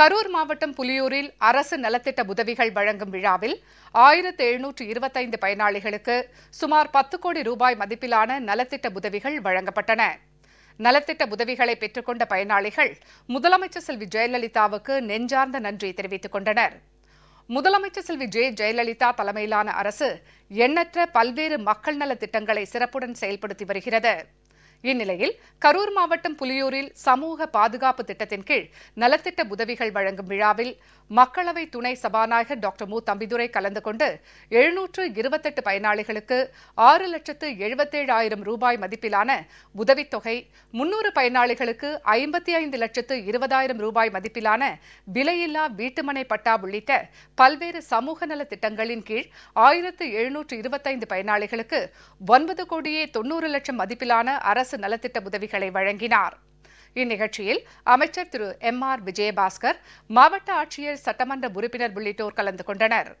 கரூர் மாவட்டம் புலியூரில் அரசு நலத்திட்ட உதவிகள் வழங்கும் விழாவில் ஆயிரத்து எழுநூற்று இருபத்தைந்து பயனாளிகளுக்கு சுமார் பத்து கோடி ரூபாய் மதிப்பிலான நலத்திட்ட உதவிகள் வழங்கப்பட்டன. நலத்திட்ட உதவிகளை பெற்றுக்கொண்ட பயனாளிகள் முதலமைச்சர் செல்வி ஜெயலலிதாவுக்கு நெஞ்சார்ந்த நன்றி தெரிவித்துக் கொண்டனர். முதலமைச்சர் செல்வி ஜெ. ஜெயலலிதா தலைமையிலான அரசு எண்ணற்ற பல்வேறு மக்கள் நலத் திட்டங்களை சிறப்புடன் செயல்படுத்தி வருகிறது. இந்நிலையில் கரூர் மாவட்டம் புலியூரில் சமூக பாதுகாப்பு திட்டத்தின் கீழ் நலத்திட்ட உதவிகள் வழங்கும் விழாவில் மக்களவை துணை சபாநாயகர் டாக்டர் மு. தம்பிதுரை கலந்து கொண்டு எழுநூற்று இருபத்தெட்டு பயனாளிகளுக்கு ஆறு லட்சத்து எழுபத்தேழாயிரம் ரூபாய் மதிப்பிலான உதவித்தொகை முன்னூறு பயனாளிகளுக்கு ஐம்பத்தி ஐந்து லட்சத்து இருபதாயிரம் ரூபாய் மதிப்பிலான விலையில்லா வீட்டுமனை பட்டா உள்ளிட்ட பல்வேறு சமூக நல திட்டங்களின் கீழ் ஆயிரத்து எழுநூற்று இருபத்தைந்து பயனாளிகளுக்கு ஒன்பது கோடியே தொன்னூறு லட்சம் மதிப்பிலான அரசு நலத்திட்ட உதவிகளை வழங்கினார். இந்நிகழ்ச்சியில் அமைச்சர் திரு எம் ஆர் விஜயபாஸ்கர் மாவட்ட ஆட்சியர் சட்டமன்ற உறுப்பினர் உள்ளிட்டோர் கலந்து கொண்டனர்.